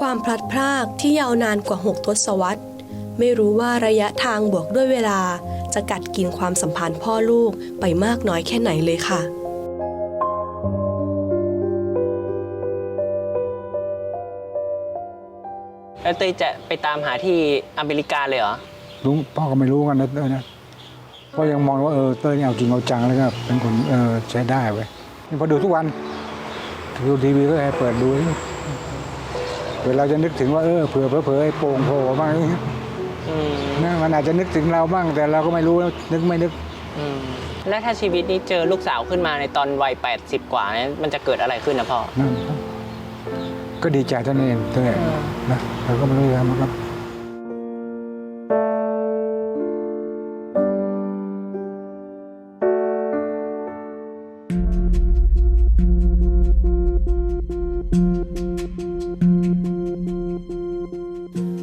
ความพลัดพรากที่ยาวนานกว่า 6 ทศวรรษ ไม่รู้ว่าระยะทางบวกด้วยเวลา จะกัดกินความสัมพันธ์พ่อลูกไปมากน้อยแค่ไหนเลยค่ะแล้วเต้ยจะไปตามหาที่อเมริกาเลยเหรอ รู้พ่อก็ไม่รู้กันนะเต้ยนะพ่อยังมองว่าเออเต้ยนี่เอาจริงเอาจังแล้วก็เป็นคนเออใช้ได้เว้ยนี่พอดูทุกวันดูทีวีก็ให้เปิดดู เวลาจะนึกถึงว่าเออเผื่อเผื่อๆไอ้โป่งโผล่บ้างอย่างเงี้ยอืมนะมันอาจจะนึกถึงเราบ้างแต่เราก็ไม่รู้นะนึกไม่นึกอืมแล้วถ้าชีวิตนี้เจอลูกสาวขึ้นมาในตอนวัย 80 กว่าเนี่ยมันจะเกิดอะไรขึ้นนะพ่อนั่นก็ดีใจเท่านั้นเองเต้ยนะเราก็ไม่รู้จะทำอะไ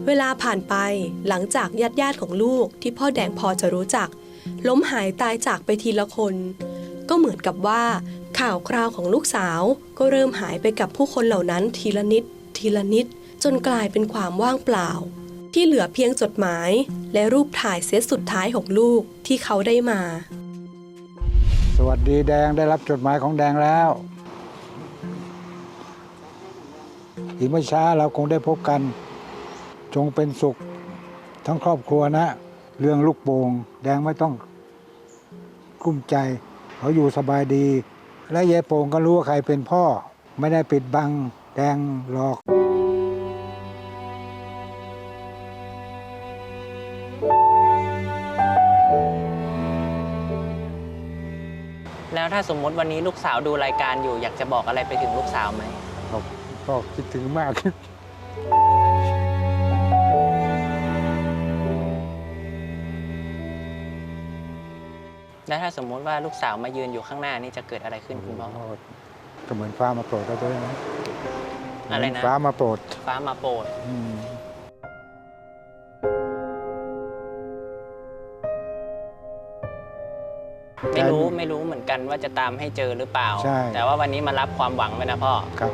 เวลาผ่านไปหลังจากญาติญาติของลูกที่พ่อแดงพอจะรู้จัก ล้มหายตายจากไปทีละคน ก็เหมือนกับว่า ข่าวคราวของลูกสาวก็เริ่มหายไปกับผู้คนเหล่านั้นทีละนิด ทีละนิด จนกลายเป็นความว่างเปล่า ที่เหลือเพียงจดหมาย และรูปถ่ายเซตสุดท้ายของลูกที่เขาได้มา สวัสดีแดงได้รับจดหมายของแดงแล้ว อีกไม่ช้าเราคงได้พบกัน จงเป็นสุขทั้งครอบครัวนะ เรื่องลูกโป่งแดงไม่ต้องกลุ้มใจ เขาอยู่สบายดี และยายโป่งก็รู้ว่าใครเป็นพ่อ ไม่ได้ปิดบังแดงหรอกแล้วถ้าสมมติวันนี้ลูกสาวดูรายการอยู่ อยากจะบอกอะไรไปถึงลูกสาวไหมก็ก็คิดถึงมาก แล้วถ้าสมมุติว่าลูกสาวมายืนอยู่ข้างหน้านี่จะเกิดอะไรขึ้นคุณพ่อ ก็เหมือนฟ้ามาโปรดก็ได้นะอะไรนะ ฟ้ามาโปรด ฟ้ามาโปรดอืมไม่รู้ไม่รู้เหมือนกันว่าจะตามให้เจอหรือเปล่า ใช่แต่ว่าวันนี้มารับความหวังไว้นะพ่อ ครับ